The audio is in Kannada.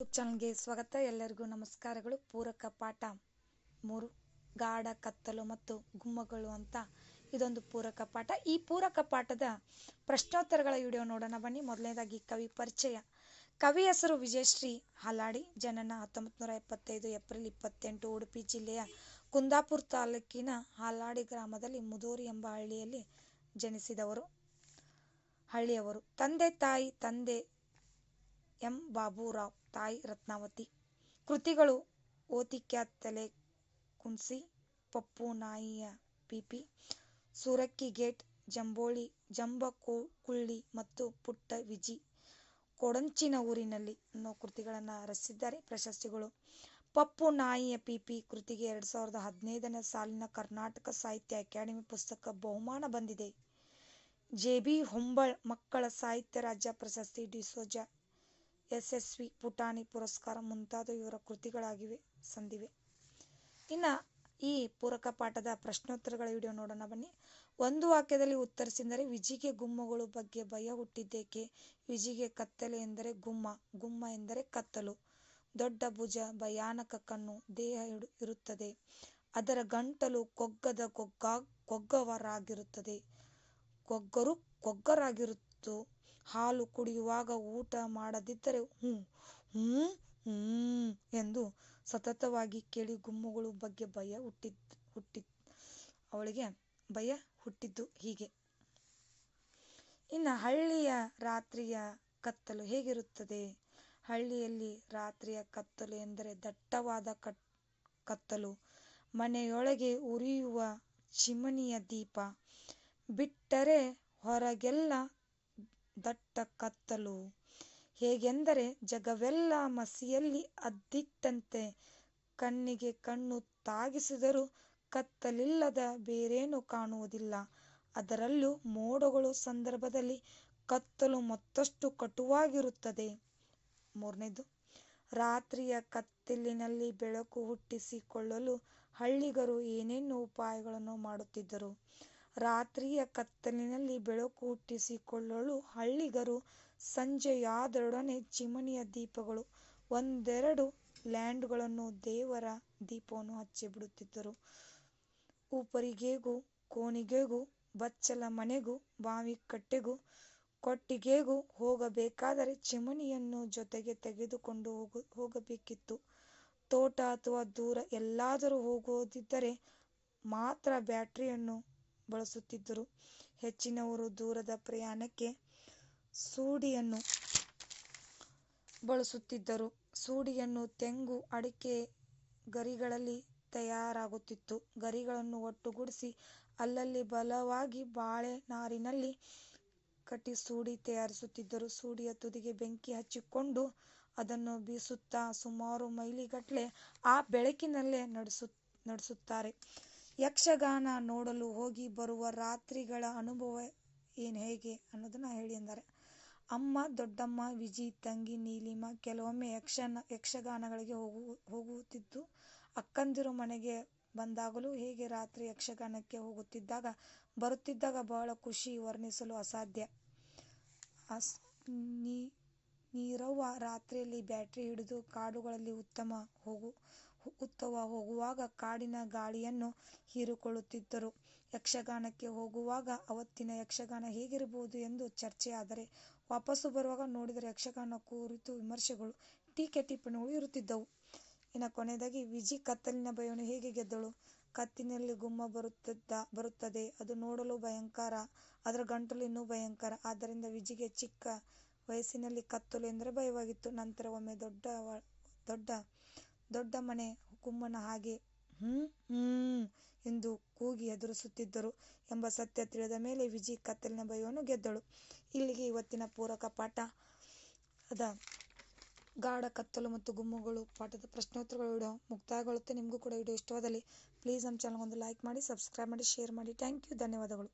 ಯೂಟ್ಯೂಬ್ ಚಾನಲ್ಗೆ ಸ್ವಾಗತ. ಎಲ್ಲರಿಗೂ ನಮಸ್ಕಾರಗಳು. ಪೂರಕ ಪಾಠ ಮೂರು, ಗಾಢ ಕತ್ತಲು ಮತ್ತು ಗುಮ್ಮಗಳು ಅಂತ ಇದೊಂದು ಪೂರಕ ಪಾಠ. ಈ ಪೂರಕ ಪಾಠದ ಪ್ರಶ್ನೋತ್ತರಗಳ ವಿಡಿಯೋ ನೋಡೋಣ ಬನ್ನಿ. ಮೊದಲನೇದಾಗಿ ಕವಿ ಪರಿಚಯ. ಕವಿ ಹೆಸರು ವಿಜಯಶ್ರೀ ಹಲಾಡಿ. ಜನನ ಹತ್ತೊಂಬತ್ತು ನೂರ ಎಪ್ಪತ್ತೈದು, ಏಪ್ರಿಲ್ ಇಪ್ಪತ್ತೆಂಟು, ಉಡುಪಿ ಜಿಲ್ಲೆಯ ಕುಂದಾಪುರ ತಾಲೂಕಿನ ಹಲಾಡಿ ಗ್ರಾಮದಲ್ಲಿ ಮುದೋರಿ ಎಂಬ ಹಳ್ಳಿಯಲ್ಲಿ ಜನಿಸಿದವರು, ಹಳ್ಳಿಯವರು. ತಂದೆ, ತಾಯಿ, ತಂದೆ ಎಂ ಬಾಬುರಾವ್, ತಾಯಿ ರತ್ನಾವತಿ. ಕೃತಿಗಳು ಓತಿಕ್ಯಾತ್ ತಲೆ ಕುನ್ಸಿ ಪಪ್ಪು ನಾಯಿಯ ಪಿಪಿ, ಸೂರಕ್ಕಿ ಗೇಟ್, ಜಂಬೋಳಿ, ಜಂಬ ಕುಳ್ಳಿ ಮತ್ತು ಪುಟ್ಟ ವಿಜಿ. ಕೊಡಂಚಿನ ಊರಿನಲ್ಲಿ ಅನ್ನೋ ಕೃತಿಗಳನ್ನು ರಚಿಸಿದ್ದಾರೆ ಪ್ರಶಸ್ತಿಗಳು. ಪಪ್ಪು ನಾಯಿಯ ಪಿಪಿ ಕೃತಿಗೆ ಎರಡು ಸಾವಿರದ ಹದಿನೈದನೇ ಸಾಲಿನ ಕರ್ನಾಟಕ ಸಾಹಿತ್ಯ ಅಕಾಡೆಮಿ ಪುಸ್ತಕ ಬಹುಮಾನ ಬಂದಿದೆ. ಜೆ ಬಿ ಹೊಂಬಳ್ ಮಕ್ಕಳ ಸಾಹಿತ್ಯ ರಾಜ್ಯ ಪ್ರಶಸ್ತಿ ಡಿಸೋಜ ಯಶಸ್ವಿ ಪುಟಾಣಿ ಪುರಸ್ಕಾರ ಮುಂತಾದ ಇವರ ಕೃತಿಗಳಾಗಿವೆ, ಸಂದಿವೆ. ಇನ್ನು ಈ ಪೂರಕ ಪಾಠದ ಪ್ರಶ್ನೋತ್ತರಗಳ ವಿಡಿಯೋ ನೋಡೋಣ ಬನ್ನಿ. ಒಂದು ವಾಕ್ಯದಲ್ಲಿ ಉತ್ತರಿಸಿದರೆ, ವಿಜಿಗೆ ಗುಮ್ಮಗಳು ಬಗ್ಗೆ ಭಯ ಹುಟ್ಟಿದ್ದೇಕೆ? ವಿಜಿಗೆ ಕತ್ತಲೆ ಎಂದರೆ ಗುಮ್ಮ ಗುಮ್ಮ ಎಂದರೆ ಕತ್ತಲು. ದೊಡ್ಡ ಭುಜ, ಭಯಾನಕ ಕಣ್ಣು, ದೇಹ ಇರುತ್ತದೆ. ಅದರ ಗಂಟಲು ಕೊಗ್ಗದ ಕೊಗ್ಗ, ಕೊಗ್ಗವರಾಗಿರುತ್ತದೆ. ಕೊಗ್ಗರು ಕೊಗ್ಗರಾಗಿರುತ್ತು ಹಾಲು ಕುಡಿಯುವಾಗ ಊಟ ಮಾಡದಿದ್ದರೆ ಹ್ಞೂ ಹ್ಞೂ ಹ್ಞೂ ಎಂದು ಸತತವಾಗಿ ಕೇಳಿ ಗುಮ್ಮಗಳು ಬಗ್ಗೆ ಭಯ ಹುಟ್ಟಿದ್ ಹುಟ್ಟಿ ಅವಳಿಗೆ ಭಯ ಹುಟ್ಟಿದ್ದು ಹೀಗೆ. ಇನ್ನು ಹಳ್ಳಿಯ ರಾತ್ರಿಯ ಕತ್ತಲು ಹೇಗಿರುತ್ತದೆ? ಹಳ್ಳಿಯಲ್ಲಿ ರಾತ್ರಿಯ ಕತ್ತಲು ಎಂದರೆ ದಟ್ಟವಾದ ಕತ್ತಲು. ಮನೆಯೊಳಗೆ ಉರಿಯುವ ಚಿಮಣಿಯ ದೀಪ. ಬಿಟ್ಟರೆ ಹೊರಗೆಲ್ಲ ದಟ್ಟ ಕತ್ತಲು. ಹೇಗೆಂದರೆ ಜಗವೆಲ್ಲ ಮಸಿಯಲ್ಲಿ ಅದ್ದಿಟ್ಟಂತೆ. ಕಣ್ಣಿಗೆ ಕಣ್ಣು ತಾಗಿಸಿದರೂ ಕತ್ತಲಿಲ್ಲದ ಬೇರೇನು ಕಾಣುವುದಿಲ್ಲ. ಅದರಲ್ಲೂ ಮೋಡಗಳು ಸಂದರ್ಭದಲ್ಲಿ ಕತ್ತಲು ಮತ್ತಷ್ಟು ಕಟುವಾಗಿರುತ್ತದೆ. ಮೂರನೇದು, ರಾತ್ರಿಯ ಕತ್ತಲಿನಲ್ಲಿ ಬೆಳಕು ಹುಟ್ಟಿಸಿಕೊಳ್ಳಲು ಹಳ್ಳಿಗರು ಏನೇನು ಉಪಾಯಗಳನ್ನು ಮಾಡುತ್ತಿದ್ದರು? ರಾತ್ರಿಯ ಕತ್ತಲಿನಲ್ಲಿ ಬೆಳಕು ಹುಟ್ಟಿಸಿಕೊಳ್ಳಲು ಹಳ್ಳಿಗರು ಸಂಜೆಯಾದರೊಡನೆ ಚಿಮಣಿಯ ದೀಪಗಳು, ಒಂದೆರಡು ಲ್ಯಾಂಡ್ಗಳನ್ನು ದೇವರ ದೀಪವನ್ನು ಹಚ್ಚಿಬಿಡುತ್ತಿದ್ದರು. ಉಪರಿಗೆಗೂ ಕೋಣಿಗೆಗೂ, ಬಚ್ಚಲ ಮನೆಗೂ ಬಾವಿ ಕಟ್ಟೆಗೂ ಕೊಟ್ಟಿಗೆಗೂ ಹೋಗಬೇಕಾದರೆ ಚಿಮಣಿಯನ್ನು ಜೊತೆಗೆ ತೆಗೆದುಕೊಂಡು ಹೋಗ, ಹೋಗಬೇಕಿತ್ತು. ತೋಟ ಅಥವಾ ದೂರ ಎಲ್ಲಾದರೂ ಹೋಗೋದಿದ್ದರೆ ಮಾತ್ರ ಬ್ಯಾಟ್ರಿಯನ್ನು ಬಳಸುತ್ತಿದ್ದರು. ಹೆಚ್ಚಿನವರು ದೂರದ ಪ್ರಯಾಣಕ್ಕೆ ಸೂಡಿಯನ್ನು ಬಳಸುತ್ತಿದ್ದರು. ಸೂಡಿಯನ್ನು ತೆಂಗು ಅಡಿಕೆ ಗರಿಗಳಲ್ಲಿ ತಯಾರಾಗುತ್ತಿತ್ತು. ಗರಿಗಳನ್ನು ಒಟ್ಟುಗೂಡಿಸಿ ಅಲ್ಲಲ್ಲಿ ಬಲವಾಗಿ ಬಾಳೆ ನಾರಿನಲ್ಲಿ ಕಟ್ಟಿ ಸೂಡಿ ತಯಾರಿಸುತ್ತಿದ್ದರು. ಸೂಡಿಯ ತುದಿಗೆ ಬೆಂಕಿ ಹಚ್ಚಿಕೊಂಡು ಅದನ್ನು ಬೀಸುತ್ತಾ ಸುಮಾರು ಮೈಲಿಗಟ್ಟಲೆ ಆ ಬೆಳಕಿನಲ್ಲೇ ನಡೆಸು, ನಡೆಸುತ್ತಾರೆ. ಯಕ್ಷಗಾನ ನೋಡಲು ಹೋಗಿ ಬರುವ ರಾತ್ರಿಗಳ ಅನುಭವ ಏನು ಹೇಗೆ ಅನ್ನೋದನ್ನ ಹೇಳಿ ಎಂದರೆ ಅಮ್ಮ, ದೊಡ್ಡಮ್ಮ, ವಿಜಿ, ತಂಗಿ, ನೀಲಿಮ ಕೆಲವೊಮ್ಮೆ ಯಕ್ಷನ, ಯಕ್ಷಗಾನಗಳಿಗೆ ಹೋಗು, ಹೋಗುತ್ತಿದ್ದು ಅಕ್ಕಂದಿರು ಮನೆಗೆ ಬಂದಾಗಲೂ ಹೇಗೆ ರಾತ್ರಿ ಯಕ್ಷಗಾನಕ್ಕೆ ಹೋಗುತ್ತಿದ್ದಾಗ ಬರುತ್ತಿದ್ದಾಗ ಬಹಳ ಖುಷಿ ವರ್ಣಿಸಲು ಅಸಾಧ್ಯ. ಅಸ್, ನೀ ನೀರವ್ವ ರಾತ್ರಿಯಲ್ಲಿ ಬ್ಯಾಟರಿ ಹಿಡಿದು ಕಾಡುಗಳಲ್ಲಿ ಉತ್ತಮ ಹೋಗು ಉತ್ತಮ ಹೋಗುವಾಗ ಕಾಡಿನ ಗಾಳಿಯನ್ನು ಹೀರಿಕೊಳ್ಳುತ್ತಿದ್ದರು. ಯಕ್ಷಗಾನಕ್ಕೆ ಹೋಗುವಾಗ ಅವತ್ತಿನ ಯಕ್ಷಗಾನ ಹೇಗಿರಬಹುದು ಎಂದು ಚರ್ಚೆಯಾದರೆ ವಾಪಸ್ಸು ಬರುವಾಗ ನೋಡಿದರೆ ಯಕ್ಷಗಾನ ಕುರಿತು ವಿಮರ್ಶೆಗಳು, ಟೀಕೆ ಟಿಪ್ಪಣಿಗಳು ಇರುತ್ತಿದ್ದವು. ಇನ್ನು ಕೊನೆಯದಾಗಿ, ವಿಜಿ ಕತ್ತಲಿನ ಭಯವನ್ನು ಹೇಗೆ ಗೆದ್ದಳು? ಕತ್ತಿನಲ್ಲಿ ಗುಮ್ಮ ಬರುತ್ತಿದ್ದ, ಬರುತ್ತದೆ. ಅದು ನೋಡಲು ಭಯಂಕರ, ಅದರ ಗಂಟಲು ಇನ್ನೂ ಭಯಂಕರ. ಆದ್ದರಿಂದ ವಿಜಿಗೆ ಚಿಕ್ಕ ವಯಸ್ಸಿನಲ್ಲಿ ಕತ್ತಲು ಎಂದರೆ ಭಯವಾಗಿತ್ತು. ನಂತರ ಒಮ್ಮೆ ದೊಡ್ಡ ದೊಡ್ಡ ದೊಡ್ಡ ಮನೆ ಗುಮ್ಮನ ಹಾಗೆ ಹ್ಞೂ ಹ್ಞೂ ಎಂದು ಕೂಗಿ ಎದುರಿಸುತ್ತಿದ್ದರು ಎಂಬ ಸತ್ಯ ತಿಳಿದ ಮೇಲೆ ವಿಜಿ ಕತ್ತಲಿನ ಭಯವನ್ನು ಗೆದ್ದಳು. ಇಲ್ಲಿಗೆ ಇವತ್ತಿನ ಪೂರಕ ಪಾಠ ಅದ. ಗಾಢ ಕತ್ತಲು ಮತ್ತು ಗುಮ್ಮಗಳು ಪಾಠದ ಪ್ರಶ್ನೋತ್ತರಗಳ ವಿಡಿಯೋ ಮುಕ್ತಾಯಗೊಳ್ಳುತ್ತೆ. ನಿಮಗೂ ಕೂಡ ವಿಡಿಯೋ ಇಷ್ಟವಾದಲ್ಲಿ ಪ್ಲೀಸ್ ನಮ್ಮ ಚಾನಲ್ಗೊಂದು ಲೈಕ್ ಮಾಡಿ, ಸಬ್ಸ್ಕ್ರೈಬ್ ಮಾಡಿ, ಶೇರ್ ಮಾಡಿ. Thank you. ಧನ್ಯವಾದಗಳು.